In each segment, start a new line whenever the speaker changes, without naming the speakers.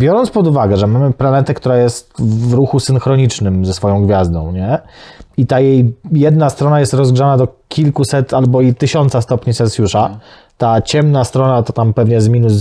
Biorąc pod uwagę, że mamy planetę, która jest w ruchu synchronicznym ze swoją gwiazdą, nie? I ta jej jedna strona jest rozgrzana do kilkuset albo i tysiąca stopni Celsjusza. Ta ciemna strona to tam pewnie z minus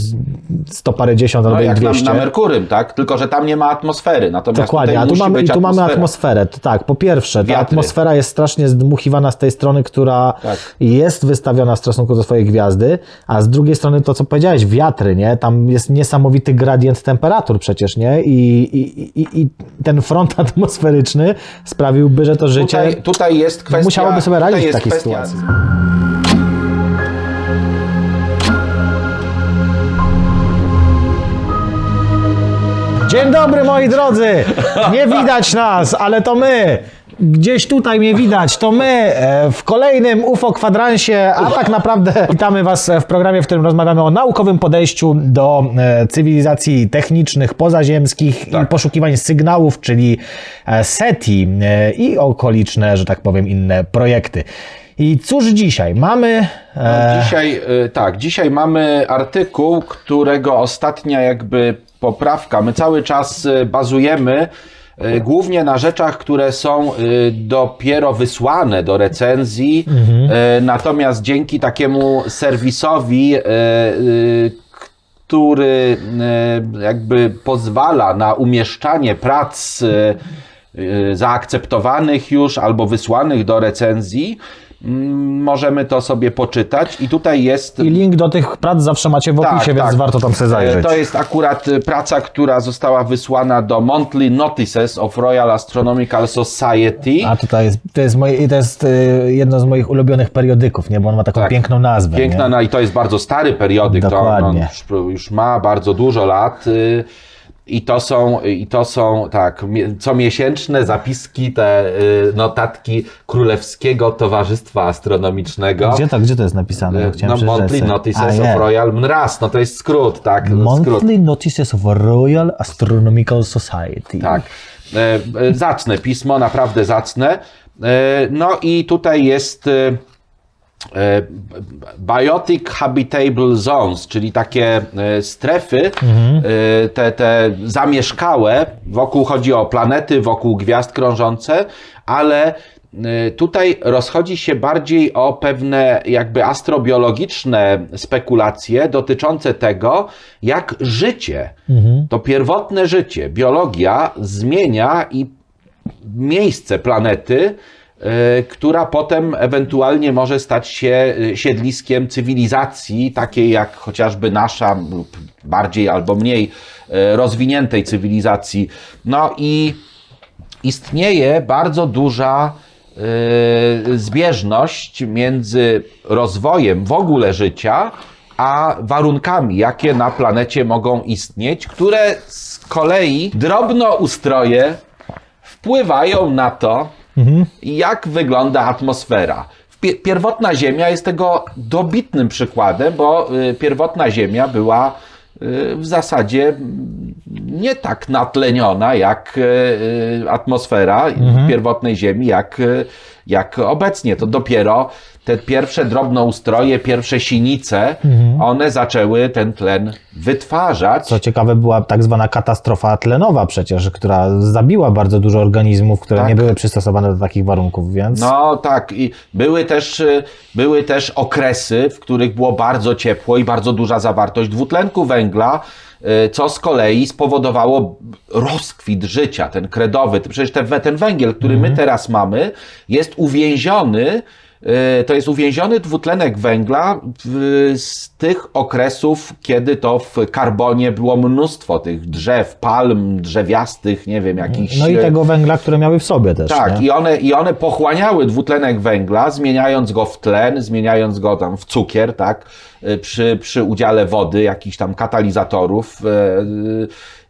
sto parędziesiąt
No
albo i
jak na,
200.
na Merkurym, tak? Tylko, że tam nie ma atmosfery. Natomiast
Dokładnie, a tu mamy, tu mamy atmosferę. Tak, po pierwsze, ta
Wiatry.
atmosfera jest strasznie zdmuchiwana z tej strony, która
Tak.
jest wystawiona w stosunku do swojej gwiazdy, a z drugiej strony to, co powiedziałeś, wiatry, nie? Tam jest niesamowity gradient temperatur przecież, nie? I, i, i, i ten front atmosferyczny sprawiłby, że to życie
Tutaj, tutaj jest kwestia...
musiałoby sobie radzić w takiej
kwestia-
sytuacji. Dzień dobry moi drodzy! Nie widać nas, ale to my! Gdzieś tutaj mnie widać, to my e, w kolejnym UFO kwadransie, a tak naprawdę witamy Was w programie, w którym rozmawiamy o naukowym podejściu do e, cywilizacji technicznych, pozaziemskich i
Tak.
poszukiwań sygnałów, czyli e, SETI i okoliczne, że tak powiem, inne projekty. I cóż dzisiaj? Mamy... E,
Dzisiaj, y, tak, dzisiaj mamy artykuł, którego ostatnia jakby poprawka. My cały czas bazujemy głównie na rzeczach, które są y, dopiero wysłane do recenzji. Y, Natomiast dzięki takiemu serwisowi, który jakby pozwala na umieszczanie prac zaakceptowanych już albo wysłanych do recenzji, możemy to sobie poczytać i tutaj jest
I link do tych prac zawsze macie w opisie, więc warto tam sobie
E,
zajrzeć.
To jest akurat e, praca, która została wysłana do Monthly Notices of Royal Astronomical Society.
A tutaj jest, to jest, moje, to jest y, jedno z moich ulubionych periodyków, nie? Bo on ma taką
Tak.
piękną nazwę.
Piękna,
nie?
no i to jest bardzo stary periodyk, to on, on
Dokładnie.
już, już ma bardzo dużo lat. Y, I to są, i to są tak, mie- comiesięczne zapiski, te y, notatki Królewskiego Towarzystwa Astronomicznego.
Gdzie to, gdzie to jest napisane?
Y,
chciałem
No, Monthly
sobie.
Notices
A,
of. Royal MNRAS, no to jest skrót, tak? skrót.
Monthly Notices of Royal Astronomical Society.
Tak. E, Zacne pismo, naprawdę zacne. No i tutaj jest Biotic Habitable Zones, czyli takie e, strefy, e, te, te zamieszkałe, wokół chodzi o planety, wokół gwiazd krążące, ale e, tutaj rozchodzi się bardziej o pewne jakby astrobiologiczne spekulacje dotyczące tego, jak życie, to pierwotne życie, biologia zmienia i miejsce planety, e, która potem ewentualnie może stać się e, siedliskiem cywilizacji, takiej jak chociażby nasza, lub bardziej albo mniej e, rozwiniętej cywilizacji. No i istnieje bardzo duża e, zbieżność między rozwojem w ogóle życia, a warunkami, jakie na planecie mogą istnieć, które z kolei drobnoustroje wpływają na to, jak wygląda atmosfera. Pie- Pierwotna Ziemia jest tego dobitnym przykładem, bo y, pierwotna Ziemia była y, w zasadzie nie tak natleniona jak y, y, atmosfera pierwotnej Ziemi, jak, y, jak obecnie. To dopiero te pierwsze drobnoustroje, pierwsze sinice, one zaczęły ten tlen wytwarzać.
Co ciekawe, była tak zwana katastrofa tlenowa przecież, która zabiła bardzo dużo organizmów, które
Tak.
nie były przystosowane do takich warunków, więc...
No tak, i były też, były też okresy, w których było bardzo ciepło i bardzo duża zawartość dwutlenku węgla, co z kolei spowodowało rozkwit życia, ten kredowy. Przecież ten, ten węgiel, który my teraz mamy, jest uwięziony. Y, To jest uwięziony dwutlenek węgla z tych okresów, kiedy to w karbonie było mnóstwo tych drzew, palm, drzewiastych, nie wiem, jakichś.
No i
y,
tego węgla, które miały w sobie też,
tak,
nie?
i one, i one pochłaniały dwutlenek węgla, zmieniając go w tlen, zmieniając go tam w cukier, tak, y, przy, przy udziale wody, jakichś tam katalizatorów.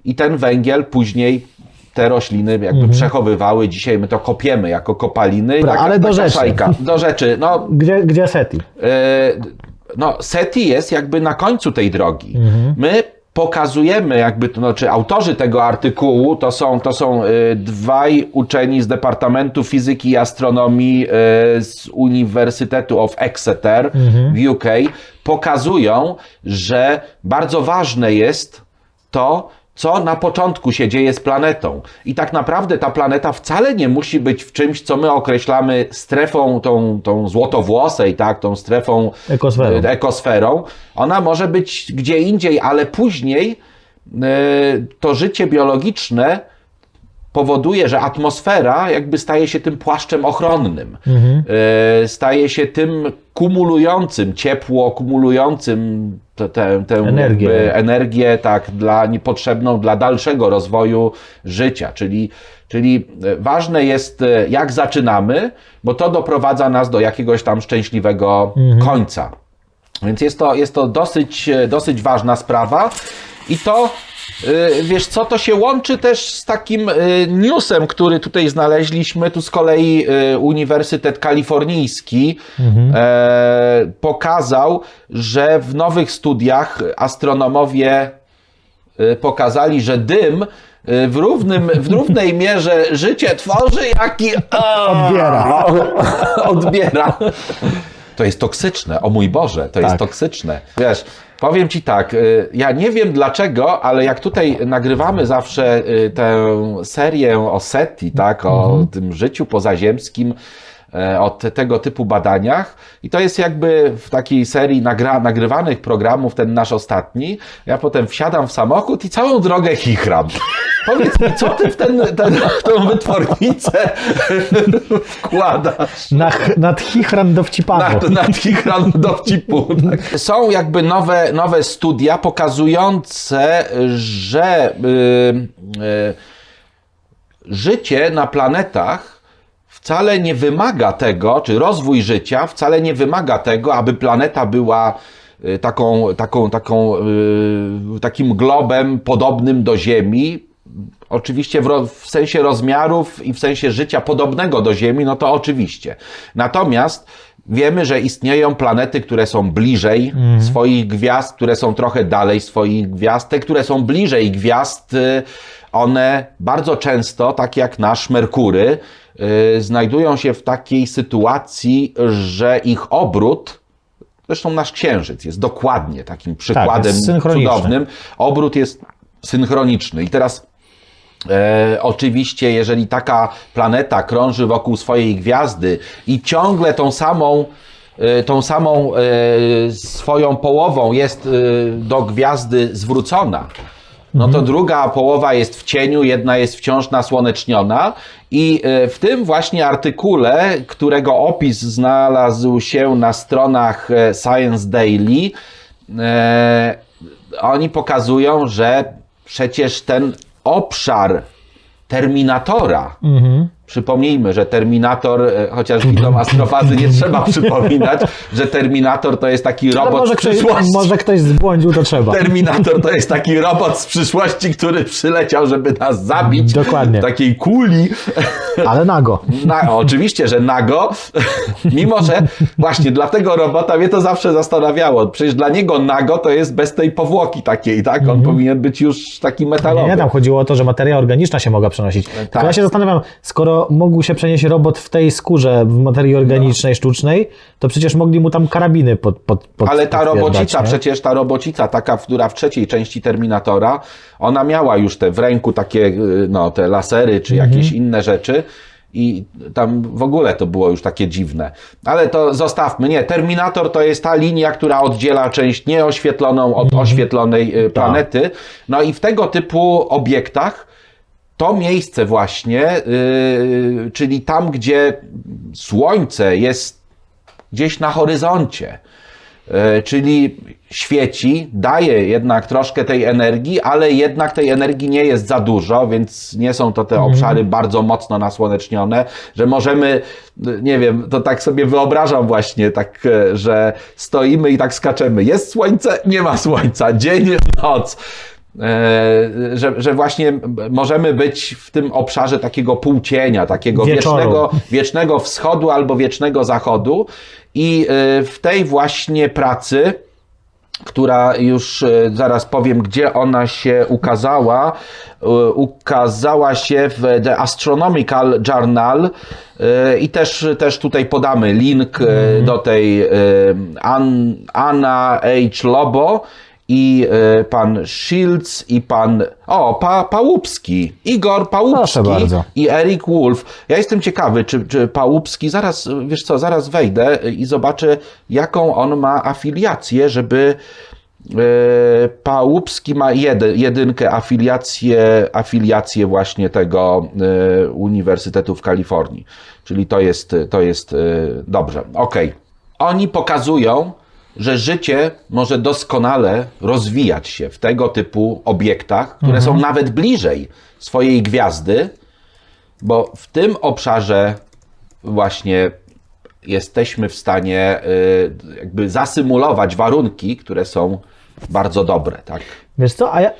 I ten węgiel później te rośliny jakby przechowywały. Dzisiaj my to kopiemy jako kopaliny.
Mhm.
Taka-
ale do rzeczy.
szajka. Do rzeczy. No,
Gdzie, gdzie SETI?
E, no, SETI jest jakby na końcu tej drogi. My pokazujemy, jakby to znaczy autorzy tego artykułu to są, to są e, dwaj uczeni z Departamentu Fizyki i Astronomii e, z Uniwersytetu of Exeter w UK, pokazują, że bardzo ważne jest to, co na początku się dzieje z planetą. I tak naprawdę ta planeta wcale nie musi być w czymś, co my określamy strefą tą, tą złotowłosej, tak, tą strefą
Ekosferą.
e, ekosferą. Ona może być gdzie indziej, ale później e, to życie biologiczne powoduje, że atmosfera jakby staje się tym płaszczem ochronnym. E, Staje się tym kumulującym, ciepło kumulującym tę, tę,
Energię.
energię tak, dla, niepotrzebną dla dalszego rozwoju życia. Czyli, czyli e, ważne jest, e, jak zaczynamy, bo to doprowadza nas do jakiegoś tam szczęśliwego końca. Więc jest to, jest to dosyć, dosyć ważna sprawa. I to, wiesz co, to się łączy też z takim y, newsem, który tutaj znaleźliśmy. Tu z kolei y, Uniwersytet Kalifornijski e, pokazał, że w nowych studiach astronomowie y, pokazali, że dym y, w, równym, w równej mierze życie tworzy, jak i
Odbiera.
odbiera. To jest toksyczne, o mój Boże, to jest
Tak.
toksyczne. Wiesz, powiem Ci tak, y, ja nie wiem dlaczego, ale jak tutaj nagrywamy zawsze y, tę serię o SETI, tak, o tym życiu pozaziemskim, o te, tego typu badaniach i to jest jakby w takiej serii nagra, nagrywanych programów, ten nasz ostatni, ja potem wsiadam w samochód i całą drogę chichram. Powiedz mi, co ty w ten, ten, tą wytwornicę wkładasz?
Na, nad chichran dowcipawo.
Nad, nad chichran dowcipu. Tak. Są jakby nowe, nowe studia pokazujące, że y, y, życie na planetach wcale nie wymaga tego, czy rozwój życia wcale nie wymaga tego, aby planeta była y, taką, taką, taką, y, takim globem podobnym do Ziemi. Oczywiście w, w sensie rozmiarów i w sensie życia podobnego do Ziemi, no to oczywiście. Natomiast wiemy, że istnieją planety, które są bliżej swoich gwiazd, które są trochę dalej swoich gwiazd. Te, które są bliżej gwiazd, y, one bardzo często, tak jak nasz Merkury, znajdują się w takiej sytuacji, że ich obrót, zresztą nasz Księżyc jest dokładnie takim przykładem
jest synchroniczny.
cudownym, obrót jest synchroniczny. I teraz E, oczywiście, jeżeli taka planeta krąży wokół swojej gwiazdy i ciągle tą samą, e, tą samą e, swoją połową jest e, do gwiazdy zwrócona, no to druga połowa jest w cieniu, jedna jest wciąż nasłoneczniona. I e, w tym właśnie artykule, którego opis znalazł się na stronach e, Science Daily, e, oni pokazują, że przecież ten obszar Terminatora, przypomnijmy, że Terminator, e, chociaż widzom astrofazy nie trzeba przypominać, że Terminator to jest taki robot
może,
z
ktoś,
przyszłości.
może ktoś zbłądził, to trzeba.
Terminator to jest taki robot z przyszłości, który przyleciał, żeby nas zabić.
Dokładnie.
W takiej kuli.
Ale nago.
Na, oczywiście, że nago, mimo że właśnie dla tego robota mnie to zawsze zastanawiało. Przecież dla niego nago to jest bez tej powłoki takiej, tak? On powinien być już taki metalowy.
Mhm. Nie, nie, tam chodziło o to, że materia organiczna się mogła przenosić. Tylko
tak.
ja się zastanawiam, skoro mógł się przenieść robot w tej skórze, w materii organicznej, sztucznej, to przecież mogli mu tam karabiny pod, pod, pod
Ale ta robocica,
nie?
przecież ta robocica, taka, która w trzeciej części Terminatora, ona miała już te w ręku takie, y, no, te lasery czy
Mhm.
jakieś inne rzeczy. I tam w ogóle to było już takie dziwne. Ale to zostawmy. Nie, Terminator to jest ta linia, która oddziela część nieoświetloną od
Mhm.
oświetlonej
Tak.
y, planety. No i w tego typu obiektach to miejsce właśnie, y, czyli tam, gdzie Słońce jest gdzieś na horyzoncie, e, czyli świeci, daje jednak troszkę tej energii, ale jednak tej energii nie jest za dużo, więc nie są to te obszary bardzo mocno nasłonecznione, że możemy, e, nie wiem, to tak sobie wyobrażam właśnie, tak, e, że stoimy i tak skaczemy. Jest słońce, nie ma słońca, dzień, noc. E, że, że właśnie możemy być w tym obszarze takiego półcienia, takiego
Wieczoru.
wiecznego, wiecznego wschodu albo wiecznego zachodu. I e, w tej właśnie pracy, która już e, zaraz powiem, gdzie ona się ukazała, ukazała się w The Astronomical Journal i też, też tutaj podamy link e, do tej An, Anna H. Lobo i e, pan Shields i pan, o, pa, Pałupski, Igor Pałupski i Eric Wolf. Ja jestem ciekawy, czy, czy Pałupski, zaraz, wiesz co, zaraz wejdę i zobaczę, jaką on ma afiliację, żeby e, Pałupski ma jedy, jedynkę afiliację, afiliację właśnie tego e, Uniwersytetu w Kalifornii. Czyli to jest, to jest dobrze. Okej. Oni pokazują, że życie może doskonale rozwijać się w tego typu obiektach, które są nawet bliżej swojej gwiazdy, bo w tym obszarze właśnie jesteśmy w stanie y, jakby zasymulować warunki, które są bardzo dobre, tak?
Wiesz co, a ja,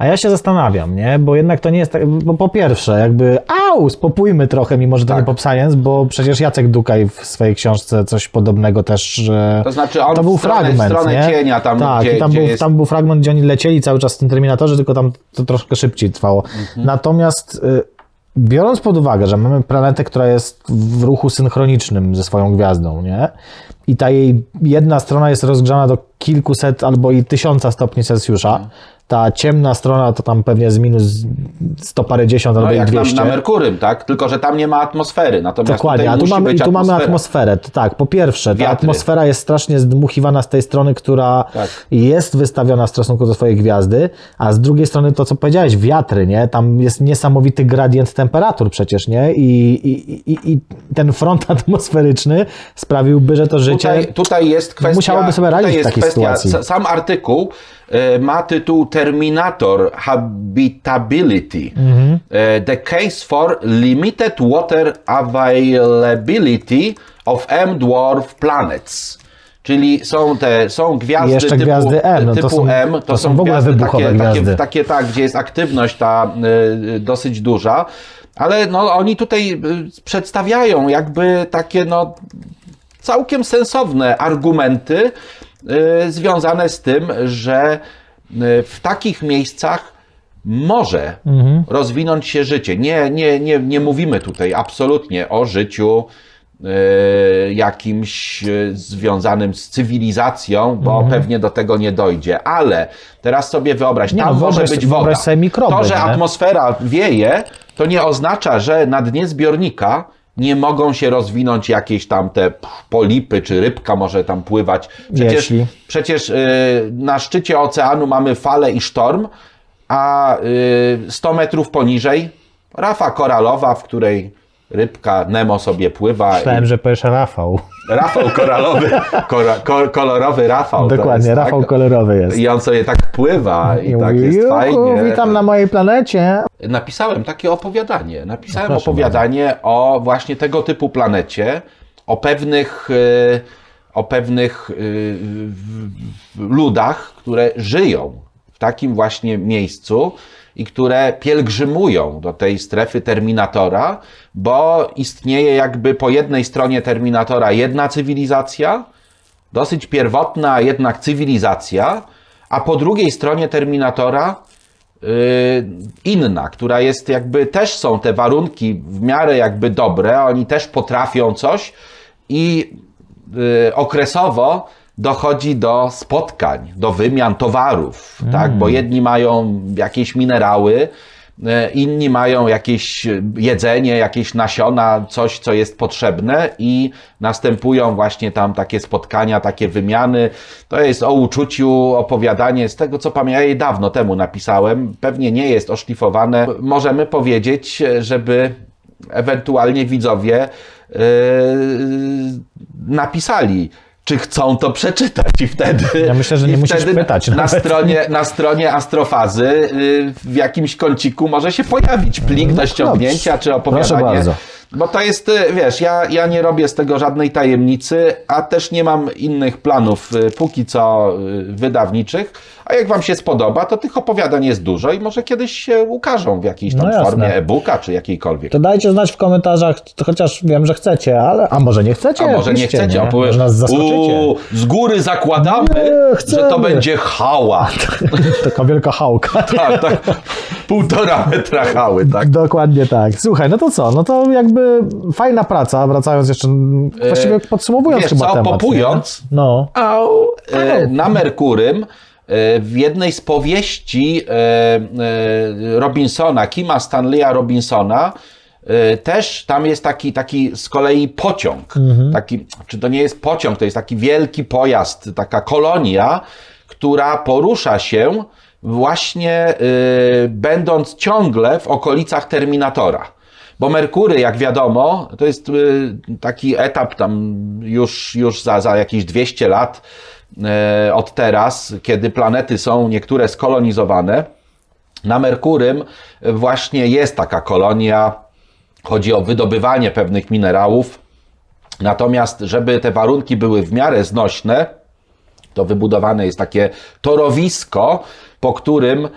a ja się zastanawiam, nie? Bo jednak to nie jest tak, bo po pierwsze, jakby au, spopójmy trochę, mimo że to
Tak.
nie pop science, bo przecież Jacek Dukaj w swojej książce coś podobnego też, że
To znaczy on
to był
stronę,
fragment,
stronę
nie?
cienia tam,
tak,
gdzie,
tam,
gdzie
był,
jest...
tam był fragment, gdzie oni lecieli cały czas w tym Terminatorze, tylko tam to troszkę szybciej trwało.
Mhm.
Natomiast y, biorąc pod uwagę, że mamy planetę, która jest w ruchu synchronicznym ze swoją gwiazdą, nie? I ta jej jedna strona jest rozgrzana do kilkuset albo i tysiąca stopni Celsjusza. Ta ciemna strona to tam pewnie z minus sto parędziesiąt
No
albo
jak na,
200.
na Merkurym, tak? Tylko, że tam nie ma atmosfery, natomiast
Dokładnie, a tu
musi
mamy, tu mamy atmosferę. Tak, po pierwsze, ta
Wiatry.
atmosfera jest strasznie zdmuchiwana z tej strony, która
Tak.
jest wystawiona w stosunku do swojej gwiazdy, a z drugiej strony to, co powiedziałeś, wiatry, nie? Tam jest niesamowity gradient temperatur przecież, nie? I, i, i, i ten front atmosferyczny sprawiłby, że to życie...
Tutaj, tutaj jest kwestia.
musiałoby sobie radzić w takiej
kwestia,
sytuacji.
sa- Sam artykuł e, ma tytuł Terminator Habitability.
Mhm.
E, the case for limited water availability of M-dwarf planets. Czyli są te są gwiazdy
jeszcze
typu,
gwiazdy M, no to
typu
są-
M, to,
to są
są
w ogóle
gwiazdy
wybuchowe
takie,
gwiazdy.
Takie, takie tak, gdzie jest aktywność ta y, dosyć duża, ale no, oni tutaj y, przedstawiają jakby takie no, całkiem sensowne argumenty y, związane z tym, że w takich miejscach może rozwinąć się życie. Nie, nie, nie, nie mówimy tutaj absolutnie o życiu y, jakimś y, związanym z cywilizacją, bo pewnie do tego nie dojdzie. Ale teraz sobie wyobraź,
Nie
tam
no,
może być woda.
mikroby,
to, że
nie?
atmosfera wieje, to nie oznacza, że na dnie zbiornika nie mogą się rozwinąć jakieś tam te polipy, czy rybka może tam pływać. Przecież,
Jeśli.
przecież y, na szczycie oceanu mamy falę i sztorm, a y, 100 metrów poniżej rafa koralowa, w której rybka Nemo sobie pływa.
Myślałem, że powiesz Rafał.
I Rafał koralowy, kora, ko, kolorowy Rafał.
Dokładnie,
jest,
Rafał
tak?
kolorowy jest.
I on sobie tak pływa i, tak
mówi,
jest
"Juhu,
fajnie.
witam na mojej planecie.
Napisałem takie opowiadanie. Napisałem
No
opowiadanie o właśnie tego typu planecie, o pewnych, e, o pewnych w- ludach, które żyją w takim właśnie miejscu i które pielgrzymują do tej strefy Terminatora, bo istnieje jakby po jednej stronie Terminatora jedna cywilizacja, dosyć pierwotna jednak cywilizacja, a po drugiej stronie Terminatora yy, inna, która jest jakby też są te warunki w miarę jakby dobre, oni też potrafią coś i yy, okresowo dochodzi do spotkań, do wymian towarów, tak? Bo jedni mają jakieś minerały, e, inni mają jakieś jedzenie, jakieś nasiona, coś, co jest potrzebne i następują właśnie tam takie spotkania, takie wymiany. To jest o uczuciu opowiadanie z tego, co pamiętam, ja dawno temu napisałem, pewnie nie jest oszlifowane. Możemy powiedzieć, żeby ewentualnie widzowie yy, napisali, czy chcą to przeczytać i wtedy...
Ja myślę, że nie musisz pytać
Na
nawet.
stronie, na stronie Astrofazy yy, w jakimś kąciku może się pojawić plik do ściągnięcia, czy opowiadanie. Bo to jest, y, wiesz, ja, ja nie robię z tego żadnej tajemnicy, a też nie mam innych planów y, póki co y, wydawniczych. A jak Wam się spodoba, to tych opowiadań jest dużo i może kiedyś się ukażą w jakiejś tam
No
formie e-booka czy jakiejkolwiek.
To dajcie znać w komentarzach, chociaż wiem, że chcecie, ale a może nie chcecie?
A może nie chcecie,
nie?
a powiesz,
Może nas zaskoczycie.
"Uuu, z góry zakładamy,
Nie,
że to
chcemy."
będzie hała.
Taka wielka hałka.
tak, tak, półtora metra hały, tak.
Dokładnie tak. Słuchaj, no to co? No to jakby fajna praca, wracając jeszcze, właściwie podsumowując
wiesz
chyba
co,
temat.
popując,
nie? No.
Au, e, na Merkurym w jednej z powieści e, e, Robinsona, Kima Stanleya Robinsona, e, też tam jest taki, taki z kolei pociąg. Taki, czy to nie jest pociąg, to jest taki wielki pojazd, taka kolonia, która porusza się właśnie y, będąc ciągle w okolicach Terminatora. Bo Merkury, jak wiadomo, to jest y, taki etap tam już, już za, za jakieś 200 lat y, od teraz, kiedy planety są niektóre skolonizowane. Na Merkurym właśnie jest taka kolonia, chodzi o wydobywanie pewnych minerałów. Natomiast, żeby te warunki były w miarę znośne, to wybudowane jest takie torowisko, po którym y,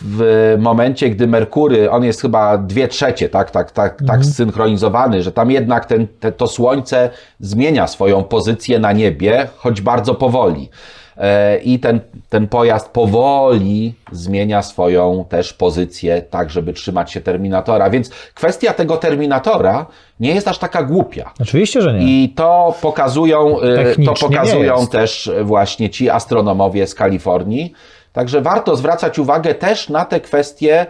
w momencie, gdy Merkury, on jest chyba dwie trzecie, tak, tak, tak, tak zsynchronizowany, że tam jednak ten, te, to Słońce zmienia swoją pozycję na niebie, choć bardzo powoli. E, I ten, ten pojazd powoli zmienia swoją też pozycję, tak, żeby trzymać się Terminatora. Więc kwestia tego Terminatora nie jest aż taka głupia.
Oczywiście, że nie.
I to pokazują, y, to pokazują też właśnie ci astronomowie z Kalifornii. Także warto zwracać uwagę też na te kwestie.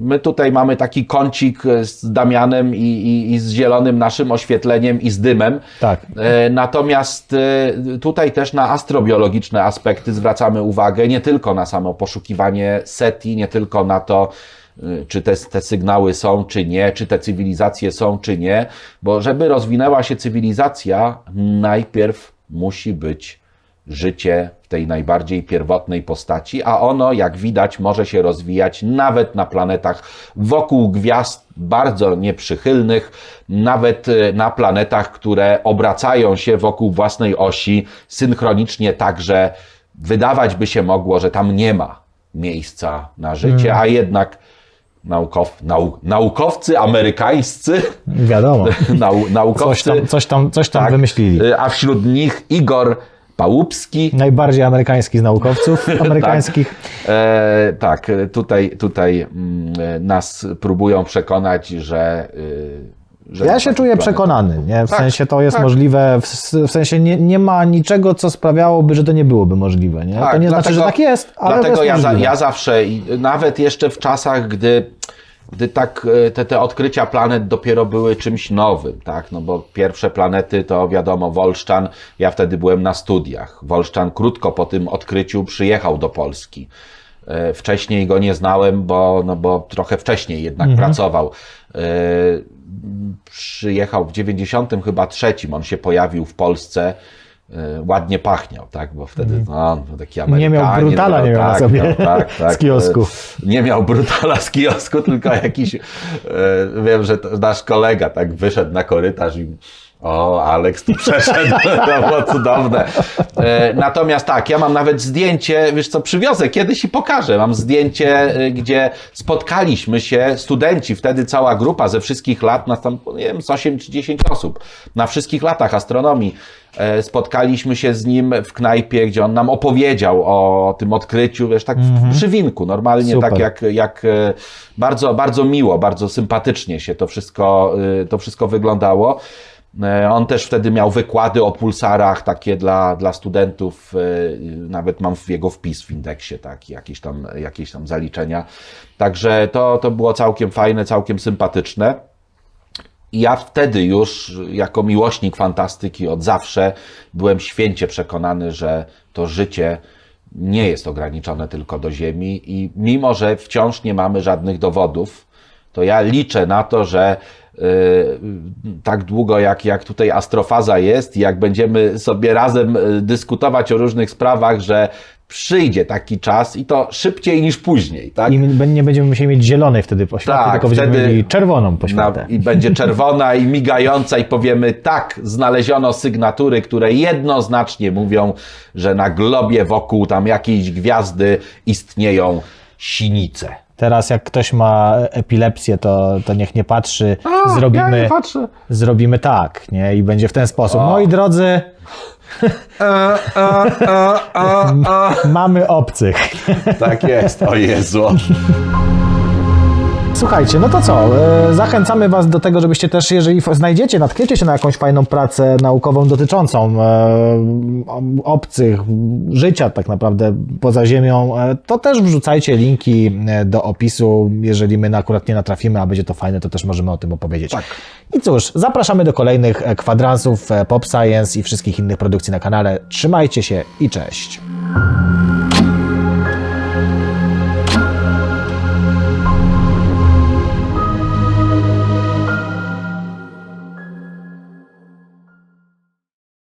My tutaj mamy taki kącik z Damianem i, i, i z zielonym naszym oświetleniem i z dymem.
Tak.
E, Natomiast e, tutaj też na astrobiologiczne aspekty zwracamy uwagę, nie tylko na samo poszukiwanie SETI, nie tylko na to, e, czy te, te sygnały są, czy nie, czy te cywilizacje są, czy nie, bo żeby rozwinęła się cywilizacja, najpierw musi być życie w tej najbardziej pierwotnej postaci, a ono, jak widać, może się rozwijać nawet na planetach wokół gwiazd bardzo nieprzychylnych, nawet e, na planetach, które obracają się wokół własnej osi synchronicznie, tak że wydawać by się mogło, że tam nie ma miejsca na życie, a jednak naukow, nau, naukowcy amerykańscy,
Wiadomo.
nau, naukowcy,
Coś tam, coś tam, coś tam
tak,
wymyślili.
y, a wśród nich Igor Pałupski,
Najbardziej amerykański z naukowców amerykańskich.
E, tak, tutaj, tutaj mm, nas próbują przekonać, że. y, że
Ja się czuję przekonany, nie? W
Tak,
sensie to jest
tak.
możliwe, w, w sensie nie, nie ma niczego, co sprawiałoby, że to nie byłoby możliwe, nie? to nie znaczy, że tak jest, ale
Dlatego
jest
ja, ja zawsze, nawet jeszcze w czasach, gdy, gdy tak e, te, te odkrycia planet dopiero były czymś nowym, tak? No bo pierwsze planety to wiadomo, Wolszczan, ja wtedy byłem na studiach. Wolszczan krótko po tym odkryciu przyjechał do Polski. E, Wcześniej go nie znałem, bo, no bo trochę wcześniej jednak pracował. E, Przyjechał w 90 chyba trzecim, on się pojawił w Polsce. E, Ładnie pachniał, tak? Bo wtedy no, no, taki Amerykanin.
miał brutala,
no,
nie miał
tak,
sobie
no, tak, tak.
z kiosku.
E, Nie miał brutala z kiosku, tylko jakiś, e, wiem, że to nasz kolega tak wyszedł na korytarz i o, Aleks tu przeszedł, to było cudowne. E, Natomiast tak, ja mam nawet zdjęcie, wiesz co, przywiozę kiedyś i pokażę. Mam zdjęcie, e, gdzie spotkaliśmy się, studenci, wtedy cała grupa ze wszystkich lat, nas tam, nie wiem, z 8 czy 10 osób, na wszystkich latach astronomii. E, Spotkaliśmy się z nim w knajpie, gdzie on nam opowiedział o tym odkryciu, wiesz, tak w przy winku, normalnie
Super.
tak jak, jak bardzo, bardzo miło, bardzo sympatycznie się to wszystko, to wszystko wyglądało. E, On też wtedy miał wykłady o pulsarach, takie dla, dla studentów, e, nawet mam w jego wpis w indeksie, tak, jakieś tam, jakieś tam zaliczenia. Także to, to było całkiem fajne, całkiem sympatyczne. I ja wtedy już, jako miłośnik fantastyki od zawsze, byłem święcie przekonany, że to życie nie jest ograniczone tylko do Ziemi i mimo, że wciąż nie mamy żadnych dowodów, to ja liczę na to, że tak długo jak, jak tutaj astrofaza jest jak będziemy sobie razem y, dyskutować o różnych sprawach, że przyjdzie taki czas i to szybciej niż później, tak?
I nie będziemy musieli mieć zielonej wtedy poświatę,
Tak,
tylko będziemy
wtedy
mieli czerwoną poświatę.
I będzie czerwona i migająca i powiemy tak, znaleziono sygnatury, które jednoznacznie mówią, że na globie wokół tam jakiejś gwiazdy istnieją sinice.
Teraz jak ktoś ma epilepsję, to, to niech nie patrzy. zrobimy,
ja nie patrzę.
zrobimy tak, nie? I będzie w ten sposób. Moi drodzy, mamy obcych.
Tak jest, o Jezu.
Słuchajcie, no to co? e, Zachęcamy Was do tego, żebyście też, jeżeli znajdziecie, natkniecie się na jakąś fajną pracę naukową dotyczącą e, obcych, życia tak naprawdę poza Ziemią, e, to też wrzucajcie linki do opisu. Jeżeli my akurat nie natrafimy, a będzie to fajne, to też możemy o tym opowiedzieć.
Tak.
I cóż, zapraszamy do kolejnych kwadransów Pop Science i wszystkich innych produkcji na kanale. Trzymajcie się i cześć.